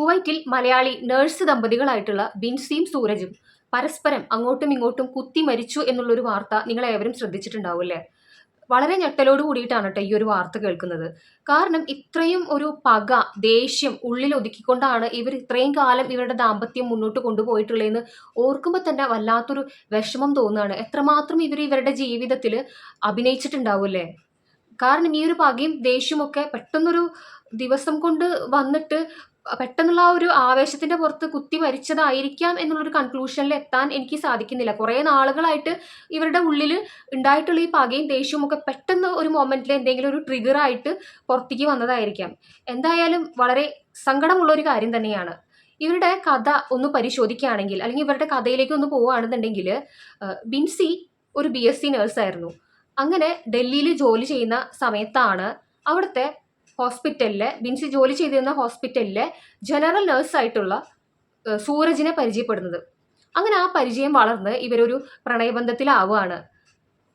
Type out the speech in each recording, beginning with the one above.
കുവൈറ്റിൽ മലയാളി നഴ്സ് ദമ്പതികളായിട്ടുള്ള ബിൻസിയും സൂരജും പരസ്പരം അങ്ങോട്ടും ഇങ്ങോട്ടും കുത്തി മരിച്ചു എന്നുള്ളൊരു വാർത്ത നിങ്ങൾ ഏവരും ശ്രദ്ധിച്ചിട്ടുണ്ടാവും അല്ലേ? വളരെ ഞെട്ടലോട് കൂടിയിട്ടാണ് കേട്ടോ ഈ ഒരു വാർത്ത കേൾക്കുന്നത്. കാരണം ഇത്രയും ഒരു പക ദേഷ്യം ഉള്ളിൽ ഒതുക്കിക്കൊണ്ടാണ് ഇവർ ഇത്രയും കാലം ഇവരുടെ ദാമ്പത്യം മുന്നോട്ട് കൊണ്ടുപോയിട്ടുള്ളതെന്ന് ഓർക്കുമ്പോൾ തന്നെ വല്ലാത്തൊരു വിഷമം തോന്നുകയാണ് എത്രമാത്രം ഇവർ ഇവരുടെ ജീവിതത്തിൽ അഭിനയിച്ചിട്ടുണ്ടാവും അല്ലേ? കാരണം ഈ ഒരു പകയും ദേഷ്യമൊക്കെ പെട്ടെന്നൊരു ദിവസം കൊണ്ട് വന്നിട്ട് പെട്ടെന്നുള്ള ആ ഒരു ആവേശത്തിന്റെ പുറത്ത് കുത്തി മരിച്ചതായിരിക്കാം എന്നുള്ളൊരു കൺക്ലൂഷനിൽ എത്താൻ എനിക്ക് സാധിക്കുന്നില്ല. കുറേ നാളുകളായിട്ട് ഇവരുടെ ഉള്ളിൽ ഉണ്ടായിട്ടുള്ള ഈ പകയും ദേഷ്യവും ഒക്കെ പെട്ടെന്ന് ഒരു മൊമെന്റിൽ എന്തെങ്കിലും ഒരു ട്രിഗർ ആയിട്ട് പുറത്തേക്ക് വന്നതായിരിക്കാം. എന്തായാലും വളരെ സങ്കടമുള്ള ഒരു കാര്യം തന്നെയാണ്. ഇവരുടെ കഥ ഒന്ന് പരിശോധിക്കുകയാണെങ്കിൽ അല്ലെങ്കിൽ ഇവരുടെ കഥയിലേക്ക് ഒന്ന് പോവുകയാണെന്നുണ്ടെങ്കിൽ ബിൻസി ഒരു ബി എസ് സി നേഴ്സായിരുന്നു അങ്ങനെ ഡൽഹിയിൽ ജോലി ചെയ്യുന്ന സമയത്താണ് അവിടുത്തെ ഹോസ്പിറ്റലിലെ ബിൻസി ജോലി ചെയ്തിരുന്ന ഹോസ്പിറ്റലിലെ ജനറൽ നേഴ്സായിട്ടുള്ള സൂരജിനെ പരിചയപ്പെടുന്നത്. അങ്ങനെ ആ പരിചയം വളർന്ന് ഇവരൊരു പ്രണയബന്ധത്തിലാവുകയാണ്.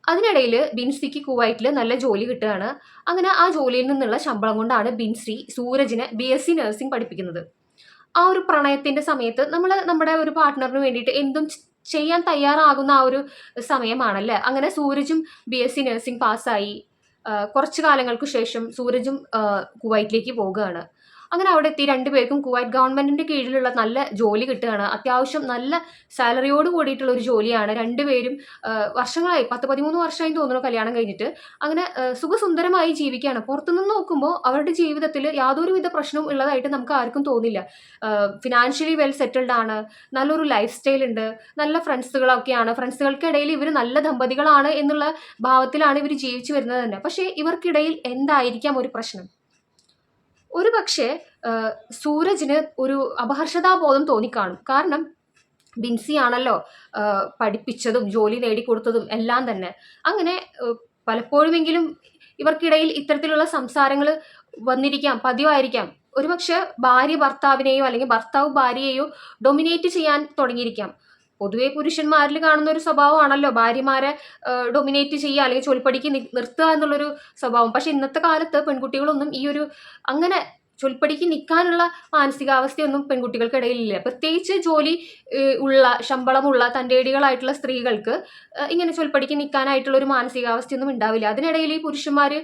അതിനിടയിൽ ബിൻസിക്ക് കുവൈറ്റിൽ നല്ല ജോലി കിട്ടുകയാണ്. അങ്ങനെ ആ ജോലിയിൽ നിന്നുള്ള ശമ്പളം കൊണ്ടാണ് ബിൻസി സൂരജിനെ ബി എസ് സി നഴ്സിംഗ് പഠിപ്പിക്കുന്നത്. ആ ഒരു പ്രണയത്തിന്റെ സമയത്ത് നമ്മൾ നമ്മുടെ ഒരു പാർട്ട്ണറിന് വേണ്ടിയിട്ട് എന്തും ചെയ്യാൻ തയ്യാറാകുന്ന ആ ഒരു സമയമാണല്ലേ? അങ്ങനെ സൂരജും ബി എസ് സി നഴ്സിംഗ് പാസ്സായി. കുറച്ച് കാലങ്ങൾക്ക് ശേഷം സൂരജും കുവൈറ്റിലേക്ക് പോവുകയാണ്. അങ്ങനെ അവിടെ എത്തി. രണ്ടുപേർക്കും കുവൈറ്റ് ഗവൺമെന്റിന്റെ കീഴിലുള്ള നല്ല ജോലി കിട്ടുകയാണ്. അത്യാവശ്യം നല്ല സാലറിയോട് കൂടിയിട്ടുള്ള ഒരു ജോലിയാണ്. രണ്ടുപേരും വർഷങ്ങളായി. പത്ത് പതിമൂന്ന് വർഷമായി തോന്നുന്നു കല്യാണം കഴിഞ്ഞിട്ട്. അങ്ങനെ സുഖസുന്ദരമായി ജീവിക്കുകയാണ്. പുറത്തുനിന്ന് നോക്കുമ്പോൾ അവരുടെ ജീവിതത്തിൽ യാതൊരുവിധ പ്രശ്നവും ഉള്ളതായിട്ട് നമുക്ക് ആർക്കും തോന്നില്ല. ഫിനാൻഷ്യലി വെൽ സെറ്റിൽഡ് ആണ്. നല്ലൊരു ലൈഫ് സ്റ്റൈൽ ഉണ്ട്. നല്ല ഫ്രണ്ട്സുകളൊക്കെയാണ് ഫ്രണ്ട്സുകൾക്കിടയിൽ ഇവർ നല്ല ദമ്പതികളാണ് എന്നുള്ള ഭാവത്തിലാണ് ഇവർ ജീവിച്ചു വരുന്നത് തന്നെ. പക്ഷേ ഇവർക്കിടയിൽ എന്തായിരിക്കാം ഒരു പ്രശ്നം? ഒരു പക്ഷേ സൂരജിന് ഒരു അപഹർഷതാബോധം തോന്നിക്കാണും. കാരണം ബിൻസി ആണല്ലോ പഠിപ്പിച്ചതും ജോലി നേടിക്കൊടുത്തതും എല്ലാം തന്നെ. അങ്ങനെ പലപ്പോഴുമെങ്കിലും ഇവർക്കിടയിൽ ഇത്തരത്തിലുള്ള സംസാരങ്ങൾ വന്നിരിക്കാം പതിവായിരിക്കാം. ഒരുപക്ഷെ ഭാര്യ ഭർത്താവിനെയോ അല്ലെങ്കിൽ ഭർത്താവ് ഭാര്യയെയോ ഡൊമിനേറ്റ് ചെയ്യാൻ തുടങ്ങിയിരിക്കാം. പൊതുവെ പുരുഷന്മാരിൽ കാണുന്ന ഒരു സ്വഭാവമാണല്ലോ. ഭാര്യമാരെ ഡൊമിനേറ്റ് ചെയ്യുക അല്ലെങ്കിൽ ചൊൽപ്പടിക്ക് നിർത്തുക എന്നുള്ളൊരു സ്വഭാവം. പക്ഷെ ഇന്നത്തെ കാലത്ത് പെൺകുട്ടികളൊന്നും ഈ ഒരു അങ്ങനെ ചൊൽപ്പടിക്ക് നിൽക്കാനുള്ള മാനസികാവസ്ഥയൊന്നും പെൺകുട്ടികൾക്കിടയിലില്ല. പ്രത്യേകിച്ച് ജോലി ഉള്ള ശമ്പളമുള്ള തന്റെടികളായിട്ടുള്ള സ്ത്രീകൾക്ക് ഇങ്ങനെ ചൊൽപ്പടിക്ക് നിൽക്കാനായിട്ടുള്ള ഒരു മാനസികാവസ്ഥയൊന്നും ഉണ്ടാവില്ല. അതിനിടയിൽ ഈ പുരുഷന്മാർ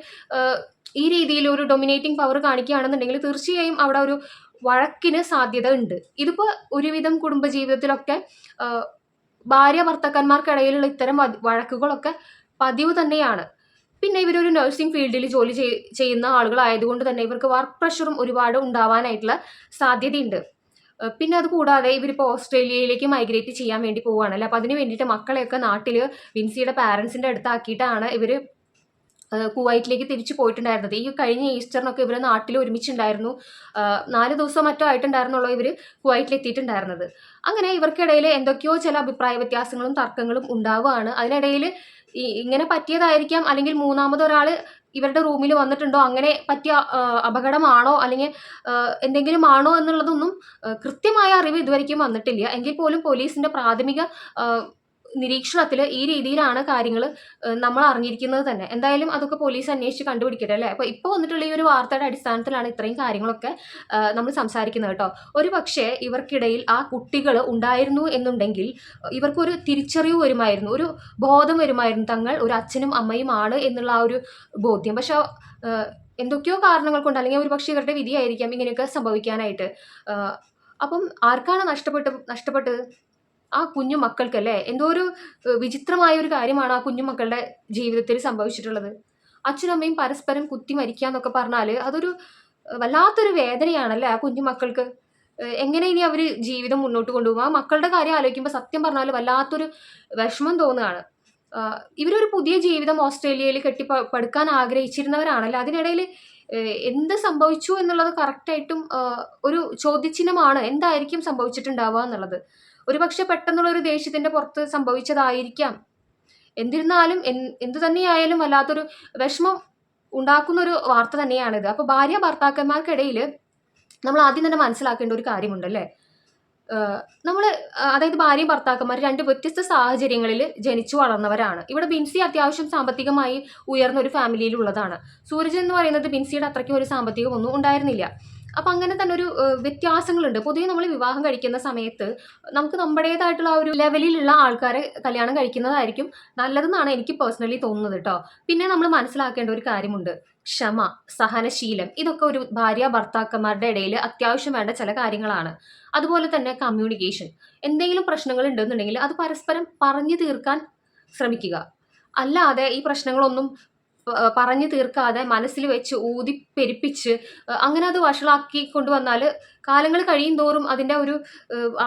ഈ രീതിയിൽ ഒരു ഡൊമിനേറ്റിംഗ് പവർ കാണിക്കുകയാണെന്നുണ്ടെങ്കിൽ തീർച്ചയായും അവിടെ ഒരു വഴക്കിന് സാധ്യത ഉണ്ട്. ഇതിപ്പോ ഒരുവിധം കുടുംബജീവിതത്തിലൊക്കെ ഭാര്യ ഭർത്താക്കന്മാർക്കിടയിലുള്ള ഇത്തരം വഴക്കുകളൊക്കെ പതിവ് തന്നെയാണ്. പിന്നെ ഇവരൊരു നഴ്സിംഗ് ഫീൽഡിൽ ജോലി ചെയ്യുന്ന ആളുകളായതുകൊണ്ട് തന്നെ ഇവർക്ക് വർക്ക് പ്രഷറും ഒരുപാട് ഉണ്ടാവാനായിട്ടുള്ള സാധ്യതയുണ്ട്. പിന്നെ അത് കൂടാതെ ഇവരിപ്പോൾ ഓസ്ട്രേലിയയിലേക്ക് മൈഗ്രേറ്റ് ചെയ്യാൻ വേണ്ടി പോവുകയാണല്ലോ? അപ്പോൾ അതിന് വേണ്ടിയിട്ട് മക്കളെയൊക്കെ നാട്ടിൽ വിൻസിയുടെ പാരൻസിന്റെ അടുത്താക്കിയിട്ടാണ് ഇവർ കുവൈറ്റിലേക്ക് തിരിച്ചു പോയിട്ടുണ്ടായിരുന്നത്. ഈ കഴിഞ്ഞ ഈസ്റ്ററിനൊക്കെ ഇവർ നാട്ടിൽ ഒരുമിച്ചുണ്ടായിരുന്നു. നാല് ദിവസം മറ്റോ ആയിട്ടുണ്ടായിരുന്നുള്ളൂ ഇവർ കുവൈറ്റിൽ എത്തിയിട്ടുണ്ടായിരുന്നത് അങ്ങനെ ഇവർക്കിടയിൽ എന്തൊക്കെയോ ചില അഭിപ്രായ വ്യത്യാസങ്ങളും തർക്കങ്ങളും ഉണ്ടാവുകയാണ്. അതിനിടയിൽ ഇങ്ങനെ പറ്റിയതായിരിക്കാം അല്ലെങ്കിൽ മൂന്നാമതൊരാൾ ഇവരുടെ റൂമിൽ വന്നിട്ടുണ്ടോ അങ്ങനെ പറ്റിയ അപകടമാണോ അല്ലെങ്കിൽ എന്തെങ്കിലും ആണോ എന്നുള്ളതൊന്നും കൃത്യമായ അറിവ് ഇതുവരെയ്ക്കും വന്നിട്ടില്ല. എങ്കിൽ പോലും പോലീസിന്റെ പ്രാഥമിക നിരീക്ഷണത്തിൽ ഈ രീതിയിലാണ് കാര്യങ്ങൾ നമ്മൾ അറിഞ്ഞിരിക്കുന്നത് തന്നെ. എന്തായാലും അതൊക്കെ പോലീസ് അന്വേഷിച്ച് കണ്ടുപിടിക്കട്ടെ അല്ലേ? അപ്പോൾ ഇപ്പോൾ വന്നിട്ടുള്ള ഈ ഒരു വാർത്തയുടെ അടിസ്ഥാനത്തിലാണ് ഇത്രയും കാര്യങ്ങളൊക്കെ നമ്മൾ സംസാരിക്കുന്നത് കേട്ടോ. ഒരു പക്ഷേ ഇവർക്കിടയിൽ ആ കുട്ടികൾ ഉണ്ടായിരുന്നു എന്നുണ്ടെങ്കിൽ ഇവർക്കൊരു തിരിച്ചറിവ് വരുമായിരുന്നു ഒരു ബോധം വരുമായിരുന്നു തങ്ങൾ ഒരു അച്ഛനും അമ്മയും ആണ് എന്നുള്ള ആ ഒരു ബോധ്യം. പക്ഷേ എന്തൊക്കെയോ കാരണങ്ങൾ കൊണ്ട് അല്ലെങ്കിൽ ഒരു പക്ഷേ ഇവരുടെ വിധിയായിരിക്കാം ഇങ്ങനെയൊക്കെ സംഭവിക്കാനായിട്ട്. അപ്പം ആർക്കാണ് നഷ്ടപ്പെട്ട് നഷ്ടപ്പെട്ടത്? ആ കുഞ്ഞു മക്കൾക്കല്ലേ? എന്തോ ഒരു വിചിത്രമായ ഒരു കാര്യമാണ് ആ കുഞ്ഞു മക്കളുടെ ജീവിതത്തിൽ സംഭവിച്ചിട്ടുള്ളത്. അച്ഛനും അമ്മയും പരസ്പരം കുത്തി മരിക്കുക എന്നൊക്കെ പറഞ്ഞാൽ അതൊരു വല്ലാത്തൊരു വേദനയാണല്ലേ ആ കുഞ്ഞു മക്കൾക്ക്? എങ്ങനെ ഇനി അവർ ജീവിതം മുന്നോട്ട് കൊണ്ടുപോകും? ആ മക്കളുടെ കാര്യം ആലോചിക്കുമ്പോൾ സത്യം പറഞ്ഞാൽ വല്ലാത്തൊരു വിഷമം തോന്നുകയാണ്. ഇവരൊരു പുതിയ ജീവിതം ഓസ്ട്രേലിയയിൽ കെട്ടി പടുക്കാൻ ആഗ്രഹിച്ചിരുന്നവരാണല്ലോ? അതിനിടയിൽ എന്ത് സംഭവിച്ചു എന്നുള്ളത് കറക്റ്റായിട്ടും ഒരു ചോദ്യചിഹ്നമാണ് എന്തായിരിക്കും സംഭവിച്ചിട്ടുണ്ടാവുക എന്നുള്ളത്. ഒരുപക്ഷെ പെട്ടെന്നുള്ള ഒരു ദേഷ്യത്തിന്റെ പുറത്ത് സംഭവിച്ചതായിരിക്കാം. എന്നിരുന്നാലും എന്തു തന്നെയായാലും വല്ലാത്തൊരു വിഷമം ഉണ്ടാക്കുന്ന ഒരു വാർത്ത തന്നെയാണിത്. അപ്പോൾ ഭാര്യ ഭർത്താക്കന്മാർക്കിടയിൽ നമ്മൾ ആദ്യം തന്നെ മനസ്സിലാക്കേണ്ട ഒരു കാര്യമുണ്ട് അല്ലേ നമ്മൾ അതായത് ഭാര്യയും ഭർത്താക്കന്മാർ രണ്ട് വ്യത്യസ്ത സാഹചര്യങ്ങളിൽ ജനിച്ചു വളർന്നവരാണ്. ഇവിടെ ബിൻസി അത്യാവശ്യം സാമ്പത്തികമായി ഉയർന്ന ഒരു ഫാമിലിയിലുള്ളതാണ്. സൂരജ് എന്ന് പറയുന്നത് ബിൻസിയുടെ അത്രയ്ക്കും ഒരു സാമ്പത്തികമൊന്നും ഉണ്ടായിരുന്നില്ല. അപ്പം അങ്ങനെ തന്നെ ഒരു വ്യത്യാസങ്ങളുണ്ട്. പൊതുവെ നമ്മൾ വിവാഹം കഴിക്കുന്ന സമയത്ത് നമുക്ക് നമ്മുടേതായിട്ടുള്ള ആ ഒരു ലെവലിലുള്ള ആൾക്കാരെ കല്യാണം കഴിക്കുന്നതായിരിക്കും നല്ലതെന്നാണ് എനിക്ക് പേഴ്സണലി തോന്നുന്നത് കേട്ടോ പിന്നെ നമ്മൾ മനസ്സിലാക്കേണ്ട ഒരു കാര്യമുണ്ട്. ക്ഷമ സഹനശീലം ഇതൊക്കെ ഒരു ഭാര്യ ഭർത്താക്കന്മാരുടെ ഇടയിൽ അത്യാവശ്യം വേണ്ട ചില കാര്യങ്ങളാണ്. അതുപോലെ തന്നെ കമ്മ്യൂണിക്കേഷൻ എന്തെങ്കിലും പ്രശ്നങ്ങൾ ഉണ്ടെന്നുണ്ടെങ്കിൽ അത് പരസ്പരം പറഞ്ഞു തീർക്കാൻ ശ്രമിക്കുക. അല്ലാതെ ഈ പ്രശ്നങ്ങളൊന്നും പറഞ്ഞു തീർക്കാതെ മനസ്സിൽ വെച്ച് ഊതി പെരുപ്പിച്ച് അങ്ങനെ അത് വഷളാക്കി കൊണ്ടുവന്നാൽ കാലങ്ങൾ കഴിയും തോറും അതിന്റെ ഒരു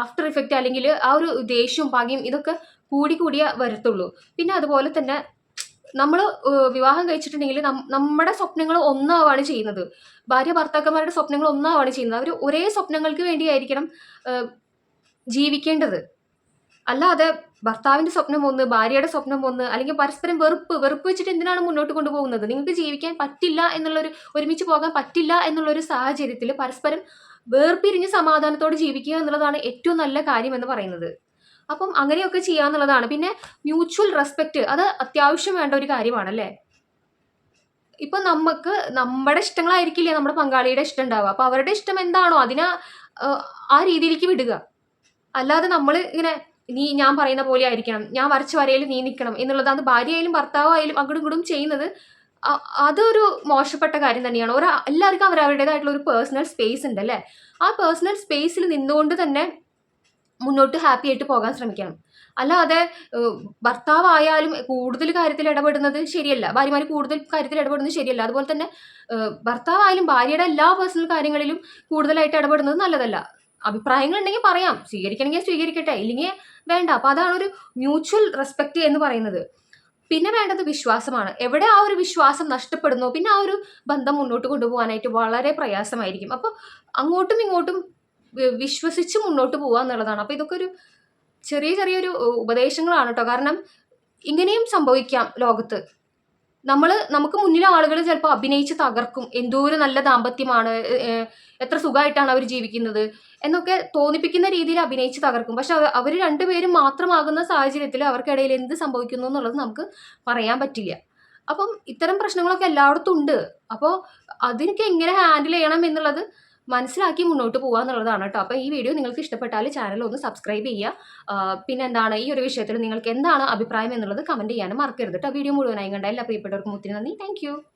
ആഫ്റ്റർ ഇഫക്റ്റ് അല്ലെങ്കിൽ ആ ഒരു ദേഷ്യവും പകയും ഇതൊക്കെ കൂടി കൂടിയേ വരത്തുള്ളൂ. പിന്നെ അതുപോലെ തന്നെ നമ്മൾ വിവാഹം കഴിച്ചിട്ടുണ്ടെങ്കിൽ നമ്മുടെ സ്വപ്നങ്ങൾ ഒന്നാവാണ് ചെയ്യുന്നത്. ഭാര്യ ഭർത്താക്കന്മാരുടെ സ്വപ്നങ്ങൾ ഒന്നാവാണ് ചെയ്യുന്നത്. അവർ ഒരേ സ്വപ്നങ്ങൾക്ക് വേണ്ടിയായിരിക്കണം ജീവിക്കേണ്ടത്. അല്ലാതെ ഭർത്താവിന്റെ സ്വപ്നം ഒന്ന് ഭാര്യയുടെ സ്വപ്നം ഒന്ന് അല്ലെങ്കിൽ പരസ്പരം വെറുപ്പ് വെറുപ്പ് വെച്ചിട്ട് എന്തിനാണ് മുന്നോട്ട് കൊണ്ടുപോകുന്നത്? നിങ്ങൾക്ക് ജീവിക്കാൻ പറ്റില്ല എന്നുള്ളൊരു ഒരുമിച്ച് പോകാൻ പറ്റില്ല എന്നുള്ളൊരു സാഹചര്യത്തിൽ പരസ്പരം വേർപിരിഞ്ഞ് സമാധാനത്തോടെ ജീവിക്കുക എന്നുള്ളതാണ് ഏറ്റവും നല്ല കാര്യം എന്ന് പറയുന്നത്. അപ്പം അങ്ങനെയൊക്കെ ചെയ്യാന്നുള്ളതാണ് പിന്നെ മ്യൂച്വൽ റെസ്പെക്റ്റ് അത് അത്യാവശ്യം വേണ്ട ഒരു കാര്യമാണല്ലേ? ഇപ്പൊ നമുക്ക് നമ്മുടെ ഇഷ്ടങ്ങളായിരിക്കില്ല നമ്മുടെ പങ്കാളിയുടെ ഇഷ്ടം ഉണ്ടാവുക. അപ്പൊ അവരുടെ ഇഷ്ടം എന്താണോ അതിനെ ആ രീതിയിലേക്ക് വിടുക. അല്ലാതെ നമ്മൾ ഇങ്ങനെ നീ ഞാൻ പറയുന്ന പോലെ ആയിരിക്കണം. ഞാൻ വരച്ച വരയിൽ നീ നിൽക്കണം എന്നുള്ളതാണ് ഭാര്യയായാലും ഭർത്താവായാലും അങ്ങോട്ടും ഇങ്ങോട്ടും ചെയ്യുന്നത് അതൊരു മോശപ്പെട്ട കാര്യം തന്നെയാണ്. ഒരു എല്ലാവർക്കും അവരവരുടേതായിട്ടുള്ള ഒരു പേഴ്സണൽ സ്പേസ് ഉണ്ട് അല്ലേ? ആ പേഴ്സണൽ സ്പേസിൽ നിന്നുകൊണ്ട് തന്നെ മുന്നോട്ട് ഹാപ്പി ആയിട്ട് പോകാൻ ശ്രമിക്കണം. അല്ലാതെ ഭർത്താവായാലും കൂടുതൽ കാര്യത്തിൽ ഇടപെടുന്നത് ശരിയല്ല. ഭാര്യമാർ കൂടുതൽ കാര്യത്തിൽ ഇടപെടുന്നത് ശരിയല്ല. അതുപോലെ തന്നെ ഭർത്താവായാലും ഭാര്യയുടെ എല്ലാ പേഴ്സണൽ കാര്യങ്ങളിലും കൂടുതലായിട്ട് ഇടപെടുന്നത് നല്ലതല്ല. അഭിപ്രായങ്ങൾ ഉണ്ടെങ്കിൽ പറയാം. സ്വീകരിക്കണമെങ്കിൽ സ്വീകരിക്കട്ടെ. ഇല്ലെങ്കിൽ വേണ്ട. അപ്പൊ അതാണ് ഒരു മ്യൂച്വൽ റെസ്പെക്ട് എന്ന് പറയുന്നത്. പിന്നെ വേണ്ടത് വിശ്വാസമാണ്. എവിടെ ആ ഒരു വിശ്വാസം നഷ്ടപ്പെടുന്നോ പിന്നെ ആ ഒരു ബന്ധം മുന്നോട്ട് കൊണ്ടുപോകാനായിട്ട് വളരെ പ്രയാസമായിരിക്കും. അപ്പോൾ അങ്ങോട്ടും ഇങ്ങോട്ടും വിശ്വസിച്ച് മുന്നോട്ട് പോകുക എന്നുള്ളതാണ്. അപ്പോൾ ഇതൊക്കെ ഒരു ചെറിയ ചെറിയൊരു ഉപദേശങ്ങളാണ് കേട്ടോ. കാരണം ഇങ്ങനെയും സംഭവിക്കാം ലോകത്ത്. നമ്മൾ നമുക്ക് മുന്നിൽ ആളുകൾ ചിലപ്പോൾ അഭിനയിച്ച് തകർക്കും. എന്തോരം നല്ല ദാമ്പത്യമാണ് എത്ര സുഖമായിട്ടാണ് അവർ ജീവിക്കുന്നത് എന്നൊക്കെ തോന്നിപ്പിക്കുന്ന രീതിയിൽ അഭിനയിച്ച് തകർക്കും. പക്ഷെ അവർ രണ്ടുപേരും മാത്രമാകുന്ന സാഹചര്യത്തിൽ അവർക്കിടയിൽ എന്ത് സംഭവിക്കുന്നു എന്നുള്ളത് നമുക്ക് പറയാൻ പറ്റില്ല. അപ്പം ഇത്തരം പ്രശ്നങ്ങളൊക്കെ എല്ലായിടത്തും ഉണ്ട്. അപ്പോൾ അതിനൊക്കെ എങ്ങനെ ഹാൻഡിൽ ചെയ്യണം എന്നുള്ളത് മനസ്സിലാക്കി മുന്നോട്ട് പോകുക എന്നുള്ളതാണ് കേട്ടോ അപ്പോൾ ഈ വീഡിയോ നിങ്ങൾക്ക് ഇഷ്ടപ്പെട്ടാൽ ചാനൽ ഒന്ന് സബ്സ്ക്രൈബ് ചെയ്യുക. പിന്നെ എന്താണ് ഈ ഒരു വിഷയത്തിൽ നിങ്ങൾക്ക് എന്താണ് അഭിപ്രായം എന്നുള്ളത് കമന്റ് ചെയ്യാനും മറക്കരുത് കേട്ടോ വീഡിയോ മുഴുവനായി കണ്ട എല്ലാ പ്രിയപ്പെട്ടവർക്കും ഒത്തിരി നന്ദി. താങ്ക്